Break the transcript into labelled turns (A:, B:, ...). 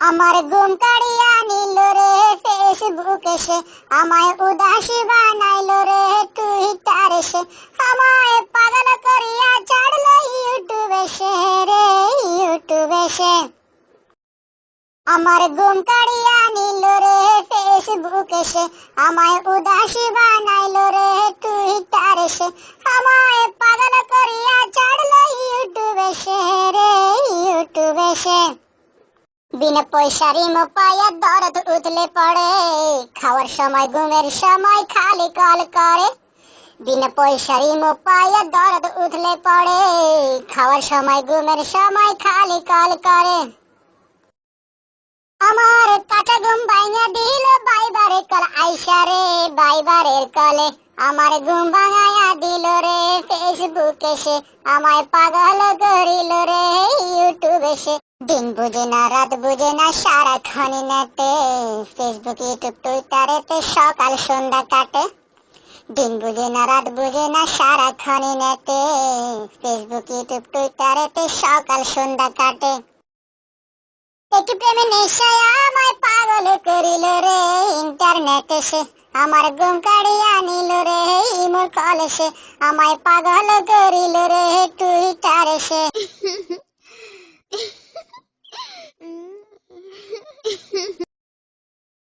A: আমার ঘুম কাড়িয়া নিল রে ফেসবুক এসে, আমায় উদাসী বানাইল রে টুইটার এসে, আমায় পাগল করিয়া ছাড়লো ইউটিউব এসে রে ইউটিউব এসে। আমার ঘুম কাড়িয়া নিল রে ফেসবুক এসে, আমায় উদাসী বানাইল রে টুইটার এসে, আমায় পাগল করিয়া ছাড়লো ইউটিউব এসে রে ইউটিউব এসে। বিনা পয়সার ইমো পায়া দরদ উতলে পড়ে। খাওয়ার সময়, ঘুমের সময় খালি কল করে। বিনা পয়সার ইমো পায়া দরদ উতলে পড়ে। খাওয়ার সময়, ঘুমের সময় খালি কল করে। আমার কাটা ঘুম ভাঙা দিল বাইবারে কল আইসা রে, বাইবারের কলে আমার ঘুম ভাঙায়া দিল রে। ফেসবুক এসে আমায় পাগল করিল রে ইউটিউব এসে দিন বুঝে না, রাত বুঝে না সারাক্ষণই নেতে ফেসবুক ইউটিউব টুইটারেতে সকাল, সন্ধ্যা কাটে। দিন বুঝে না, রাত বুঝে না সারাক্ষণই নেতে ফেসবুক ইউটিউব টুইটারেতে সকাল, সন্ধ্যা কাটে। একটু প্রেমে নেশায় আমায় পাগল করিল রে। ইন্টারনেট এসে আমার ঘুম কাড়িয়া নিল রে। ইমোর কল এসে আমায় পাগল করিল রে। টুইটার এসে।